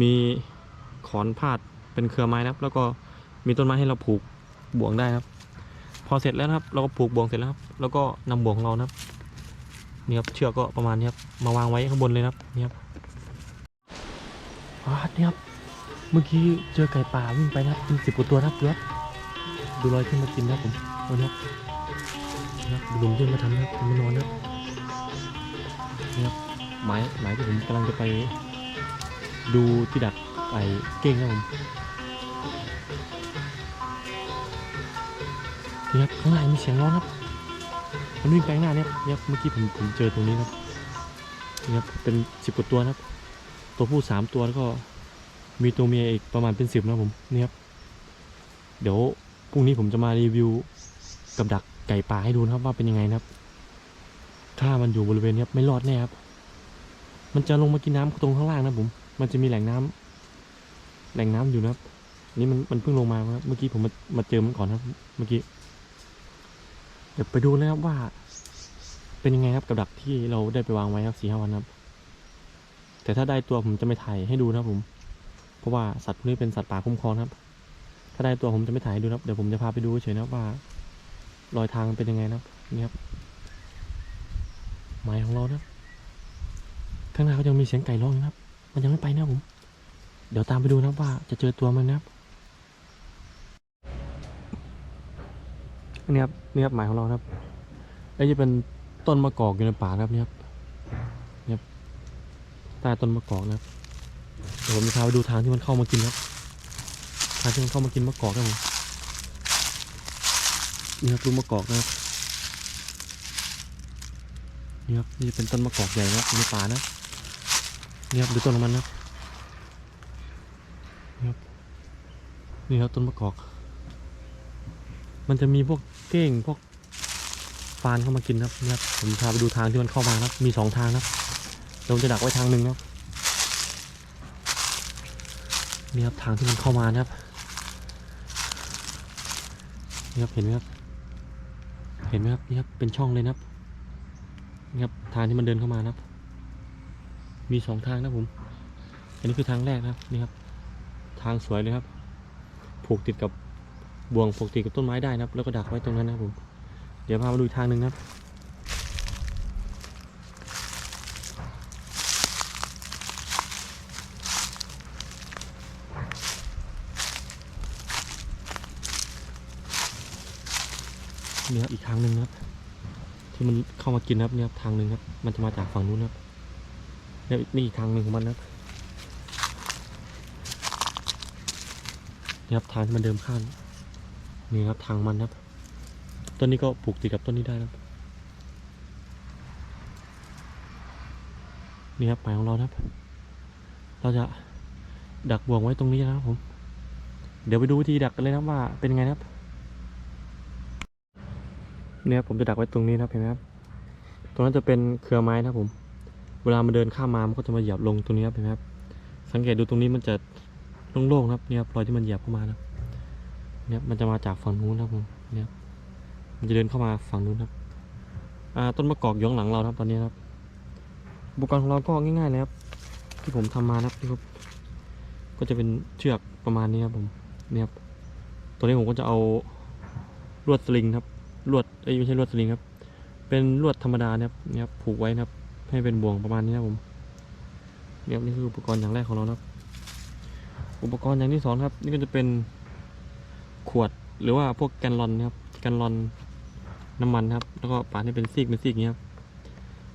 มีขอนพาดเป็นเครือไม้นะครับ แล้วก็มีต้นไม้ให้เราผูกบ่วงได้ครับ พอเสร็จแล้วครับ เราก็ผูกบ่วงเสร็จแล้วครับ แล้วก็นำบ่วงของเรานะครับนี่ครับเชือกก็ประมาณนี้ครับมาวางไว้ข้างบนเลยนะครับนี่ครับว้าดนี่ครับเมื่อกี้เจอไก่ป่าวิ่งไปนะครับเป็นสิบกว่าตัวนะครับดูครับดูรอยขึ้นมากินนะครับผมเอานะครับนี่ครับดูหลุมที่มาทำนะครับมานอนนะครับนี่ครับหมายหมายที่ผมกำลังจะไป ดูที่ดักไก่เก้งนะครับผมนี่ครับข้างในมีเสียงร้องครับมันวิ่งไปข้างหน้าเนี่ยเนี่ยเมื่อกี้ผมผมเจอตรงนี้ครับนี่ครับเป็นสิบกว่าตัวนะครับ ตัวผู้สามตัวแล้วก็มีตัวเมียอีกประมาณเป็นสิบนะผมนี่ครับเดี๋ยวพรุ่งนี้ผมจะมารีวิวกับดักไก่ป่าให้ดูนะครับว่าเป็นยังไงนะครับ ถ้ามันอยู่บริเวณนี้ครับไม่รอดแน่ครับ มันจะลงมากินน้ำตรงข้างล่างนะผม มันจะมีแหล่งน้ำแหล่งน้ำอยู่นะครับ นี่มันมันเพิ่งลงมาครับเมื่อกี้ผมมามาเจอมันก่อนครับ เมื่อกี้เดี๋ยวไปดูนะครับว่า เป็นยังไงครับกับดักที่เราได้ไปวางไว้ครับสี่ห้าวันครับ แต่ถ้าได้ตัวผมจะไม่ถ่ายให้ดูนะครับผม เพราะว่าสัตว์พวกนี้เป็นสัตว์ป่าคุ้มครองครับ ถ้าได้ตัวผมจะไม่ถ่ายให้ดูนะครับ เดี๋ยวผมจะพาไปดูเฉยนะครับว่ารอยทางเป็นยังไงนะครับนี่ครับหมายของเรานะครับข้างหน้าก็ยังมีเสียงไก่ร้องนะครับ มันยังไม่ไปนะผม เดี๋ยวตามไปดูนะว่าจะเจอตัวมันนะครับนี่ครับนี่ครับหมายของเราครับไอ้จะเป็นต้นมะกอกอยู่ในป่าครับนี่ครับนี่ครับใต้ต้นมะกอกนะครับเดี๋ยวผมจะพาไปดูทางที่มันเข้ามากินครับทางที่มันเข้ามากินมะกอกครับผมนี่ครับดูมะกอกนะครับนี่ครับนี่เป็นต้นมะกอกใหญ่นะในป่านะ นี่ครับดูต้นของมันนะครับนี่ครับต้นมะกอก มันจะมีพวกเก้งพวกฟานเข้ามากินครับนี่ครับผมพาไปดูทางที่มันเข้ามานะครับ มีสองทางนะครับเดี๋ยวผมจะดักไว้ทางหนึ่งนะครับนี่ครับทางที่มันเข้ามานะครับนี่ครับเห็นไหมครับ เห็นไหมครับนี่ครับเป็นช่องเลยนะครับนี่ครับทางที่มันเดินเข้ามานะครับ มีสองทางนะผม อันนี้คือทางแรกนะครับนี่ครับ ทางสวยเลยครับ ผูกติดกับบ่วงผูกติดกับต้นไม้ได้นะครับ แล้วก็ดักไว้ตรงนั้นนะครับผม เดี๋ยวพามาดูทางหนึ่งนะครับนี่ครับอีกทางหนึ่งนะครับ ที่มันเข้ามากินนะครับเนี่ยทางหนึ่งครับ มันจะมาจากฝั่งนู้นนะครับ เนี่ยนี่อีกทางหนึ่งของมันนะครับนี่ครับทางที่มันเดิมข้ามนี่ครับทางมันครับ ต้นนี้ก็ผูกติดกับต้นนี้ได้ครับ นี่ครับหมายของเราครับ เราจะดักบ่วงไว้ตรงนี้นะครับผม เดี๋ยวไปดูวิธีดักกันเลยนะครับว่าเป็นไงครับ เนี่ยครับผมจะดักไว้ตรงนี้นะครับเห็นไหมครับ ตรงนั้นจะเป็นเครือไม้นะครับผม เวลามันเดินข้ามมา มันก็จะมาเหยียบลงตรงนี้ครับเห็นไหมครับ สังเกตดูตรงนี้มันจะโล่งๆนะครับเนี่ยครับรอยที่มันเหยียบเข้ามานะเนี่ยมันจะมาจากฝั่งนู้นครับผมเนี่ยครับมันจะเดินเข้ามาฝั่งนู้นครับ อ่า ต้นมะกอกอยข้างหลังเราครับตอนนี้ครับอุปกรณ์ของเราก็ง่ายๆเลยครับ ที่ผมทำมานะครับที่ครับ ก็จะเป็นเชือกประมาณนี้ครับผม เนี่ยครับ ตัวนี้ผมก็จะเอาลวดสลิงครับ ลวดเอ้ยไม่ใช่ลวดสลิงครับ เป็นลวดธรรมดานะครับ เนี่ยครับผูกไว้นะครับ ให้เป็นบ่วงประมาณนี้นะครับผมเนี่ยนี่คืออุปกรณ์อย่างแรกของเรานะครับ อุปกรณ์อย่างที่สองครับ นี่ก็จะเป็นขวดหรือว่าพวกแกนลอนนะครับแกนลอนน้ำมันครับ แล้วก็ปาดให้เป็นซีกเป็นซีกอย่างนี้ครับ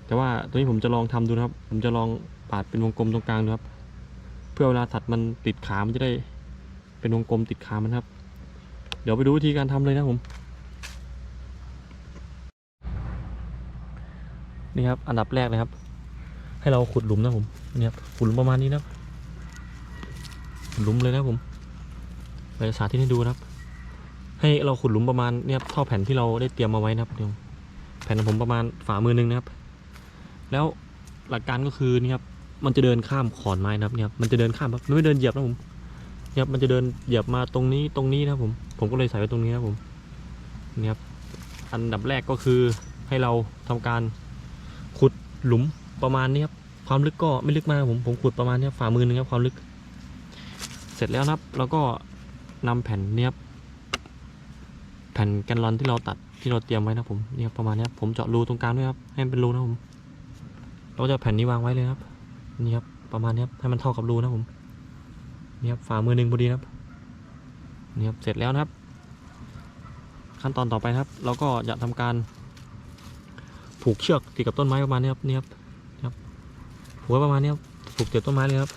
แต่ว่าตัวนี้ผมจะลองทำดูนะครับ ผมจะลองปาดเป็นวงกลมตรงกลางดูครับ เพื่อเวลาสัตว์มันติดขา มันจะได้เป็นวงกลมติดขามันครับ เดี๋ยวไปดูวิธีการทำเลยนะครับผม นี่ครับ อันดับแรกเลยครับ ให้เราขุดหลุมนะผมนี่ครับขุดหลุมประมาณนี้นะครับหลุมเลยนะผมเราจะสาธิตให้ดูนะครับ ให้เราขุดหลุมประมาณเนี่ยครับท่าแผ่นที่เราได้เตรียมมาไว้นะครับเดี๋ยวแผ่นของผมประมาณฝ่ามือหนึงนะครับ แล้วหลักการก็คือนี่ครับมันจะเดินข้ามขอนไม้นะครับเนี่ยครับมันจะเดินข้ามครับมันไม่เดินเหยียบนะผมเนี่ยครับมันจะเดินเหยียบมาตรงนี้ตรงนี้นะผมผมก็เลยใส่ไว้ตรงนี้นะผมนี่ครับอันดับแรกก็คือให้เราทำการ หลุมประมาณนี้ครับความลึกก็ไม่ลึกมากผมผมขุดประมาณนี้ฝ่ามือหนึงครับความลึก เสร็จแล้วนะครับแล้วก็นำแผ่นเนี้ยครับแผ่นแกนลอนที่เราตัดที่เราเตรียมไว้นะผมเนี่ยครับประมาณนี้ครับผมเจาะรูตรงกลางด้วยครับให้มันเป็นรูนะผมเราจะแผ่นนี้วางไว้เลยครับนี่ครับประมาณนี้ครับให้มันเท่ากับรูนะผมนี่ครับฝ่ามือหนึ่งพอดีนะครับนี่ครับเสร็จแล้วนะครับ ขั้นตอนต่อไปครับ เราก็จะทำการ ผูกเชือกติดกับต้นไม้ประมาณนี้ครับนี่ครับนี่ครับผูกประมาณนี้ครับผูกติดต้นไม้เลยครับ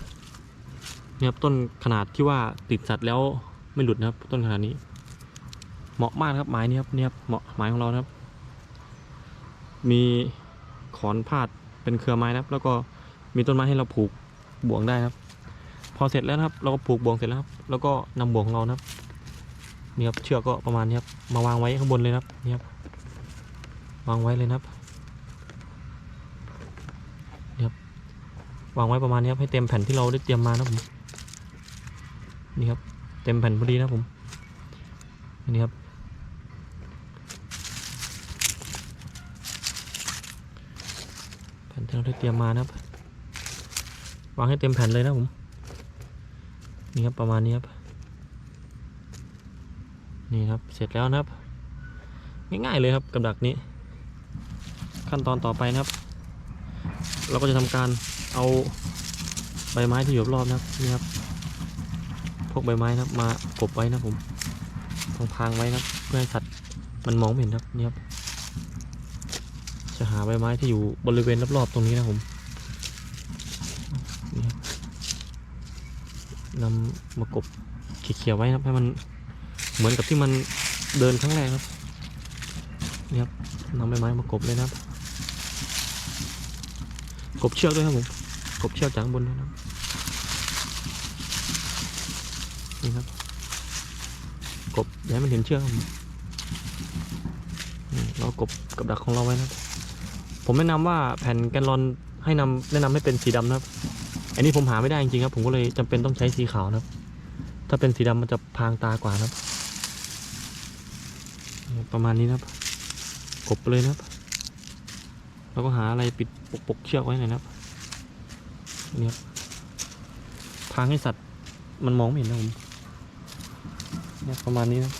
นี่ครับต้นขนาดที่ว่าติดสัตว์แล้วไม่หลุดนะครับ ต้นขนาดนี้ เหมาะมากครับไม้นี้ครับนี่ครับเหมาะไม้ของเราครับ มีขอนพาดเป็นเครือไม้นะครับ แล้วก็มีต้นไม้ให้เราผูกบ่วงได้ครับ พอเสร็จแล้วครับ เราก็ผูกบ่วงเสร็จแล้วครับ แล้วก็นำบ่วงของเรานะครับนี่ครับเชือกก็ประมาณนี้ครับมาวางไว้ข้างบนเลยครับนี่ครับวางไว้เลยนะครับ วางไว้ประมาณนี้ครับให้เต็มแผ่นที่เราได้เตรียมมานะผมนี่ครับ เต็มแผ่นพอดีนะผมอันนี้ครับแผ่นที่เราได้เตรียมมานะครับ วางให้เต็มแผ่นเลยนะผมนี่ครับประมาณนี้ครับนี่ครับเสร็จแล้วนะครับ ง่ายๆเลยครับกับดักนี้ ขั้นตอนต่อไปนะครับ เราก็จะทำการ เอาใบไม้ที่อยู่รอบๆนะครับนี่ครับ พวกใบไม้นะครับ มากบไว้นะผมตรงพางไว้นะเพื่อให้สัตว์มันมองไม่เห็นครับนี่ครับ จะหาใบไม้ที่อยู่บริเวณรอบๆตรงนี้นะผมนี่ครับนำมากบเขี่ยๆไว้นะครับให้มันเหมือนกับที่มันเดินครั้งแรกครับนี่ครับนำใบไม้มากบเลยนะครับกบเชือกด้วยครับผม กบเชือกจากข้างบนนะครับนี่ครับ กบอย่าให้มันเห็นเชือกครับผมเรากบกับดักของเราไว้นะครับ ผมแนะนำว่าแผ่นแกนลอนให้นำแนะนำให้เป็นสีดำนะครับ อันนี้ผมหาไม่ได้จริงๆครับ ผมก็เลยจำเป็นต้องใช้สีขาวนะครับ ถ้าเป็นสีดำมันจะพางตากว่านะครับ ประมาณนี้นะครับ กบเลยนะครับ แล้วก็หาอะไรปิดปกปกเชือกไว้หน่อยนะครับ นี่ครับพางให้สัตว์มันมองไม่เห็นนะผมเนี่ยประมาณนี้นะ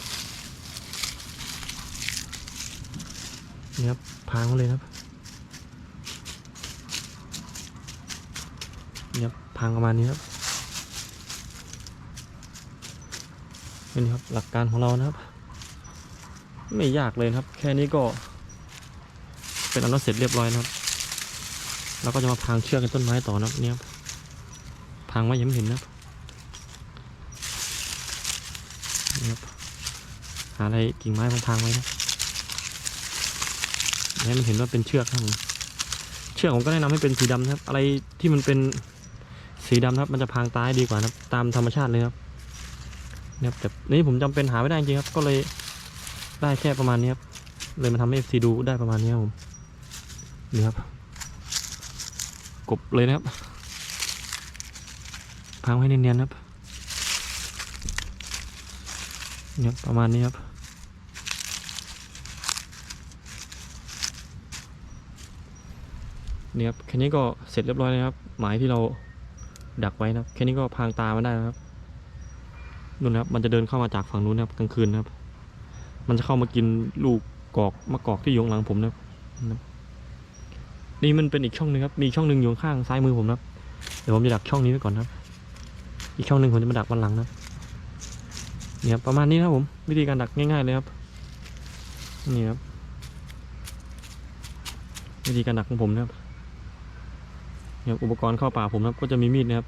นี่ครับพางเลยครับนี่ครับพางประมาณนี้ครับนี่ครับหลักการของเรานะครับ ไม่ยากเลยครับ แค่นี้ก็เป็นอันว่เสร็จเรียบร้อยนะครับ เราก็จะมาพางเชือกกันต้นไม้ต่อนะครับเนี่ยพางไว้ยังไม่เห็นนะครับนี่ครับหาอะไรกิ่งไม้พางๆไว้นะอย่าให้มันเห็นว่าเป็นเชือกครับผมเชือกผมก็แนะนำให้เป็นสีดำครับ อะไรที่มันเป็นสีดำครับ มันจะพางตาให้ดีกว่านะครับ ตามธรรมชาติเลยครับเนี่ยครับแต่นี่ผมจำเป็นหาไม่ได้จริงครับ ก็เลยได้แค่ประมาณนี้ครับ เลยมาทำให้ FC ดูได้ประมาณนี้ครับผมนี่ครับ กบเลยนะครับพังให้เนียนๆนะครับเนี่ยประมาณนี้ครับเนี่ครับแค่นี้ก็เสร็จเรียบร้อยเลยครับหมายที่เราดักไว้นะครับแค่นี้ก็พางตามันได้แล้วครับนู่นะครับมันจะเดินเข้ามาจากฝั่งนู้นนะครับกลางคืนนะครับ มันจะเข้ามากินลูกกอกมะกอกที่อยู่ข้างหลังผมนะครับ นี่มันเป็นอีกช่องหนึ่งครับ มีช่องหนึ่งอยู่ข้างซ้ายมือผมนะครับเดี๋ยวผมจะดักช่องนี้ไว้ก่อนนะครับ อีกช่องหนึ่งผมจะมาดักวันหลังนะครับเนี่ยครับประมาณนี้นะผม วิธีการดักง่ายๆเลยครับนี่ครับวิธีการดักของผมนะครับเนี่ยอุปกรณ์เข้าป่าผมนะครับ ก็จะมีมีดนะครับ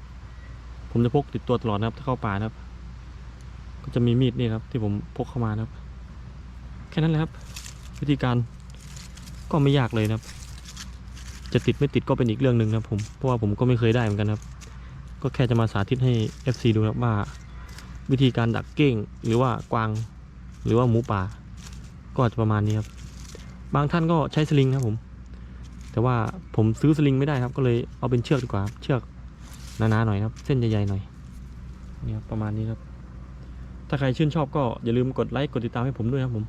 ผมจะพกติดตัวตลอดนะครับ ถ้าเข้าป่านะครับ ก็จะมีมีดนี่ครับ ที่ผมพกเข้ามานะครับ แค่นั้นแหละครับ วิธีการก็ไม่ยากเลยนะครับ จะติดไม่ติดก็เป็นอีกเรื่องหนึ่งนะครับผม เพราะว่าผมก็ไม่เคยได้เหมือนกันครับ ก็แค่จะมาสาธิตให้ FC ดูครับว่า วิธีการดักเก้งหรือว่ากวาง หรือว่าหมูป่า ก็จะประมาณนี้ครับ บางท่านก็ใช้สลิงครับผม แต่ว่าผมซื้อสลิงไม่ได้ครับ ก็เลยเอาเป็นเชือกดีกว่า เชือกหนาๆหน่อยครับ เส้นใหญ่ๆหน่อยนี่ครับประมาณนี้ครับ ถ้าใครชื่นชอบก็อย่าลืมกดไลค์กดติดตามให้ผมด้วยครับผม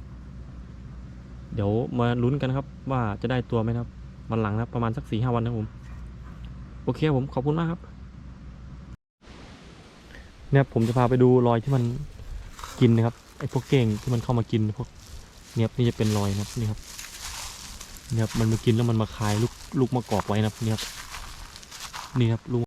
เดี๋ยวมาลุ้นกันครับว่าจะได้ตัวไหมครับ วันหลังนะครับประมาณสักสี่ห้าวันนะผม โอเคครับผมขอบคุณมากครับ เนี่ยผมจะพาไปดูรอยที่มันกินนะครับไอ้พวกเก่งที่มันเข้ามากินพวกเนี่ยบนี่จะเป็นรอยนะครับนี่ครับเนี่ยบมันมากินแล้วมันมาคายลูกลูกมะกอกไว้นะครับเนี่ยนี่ครับลูก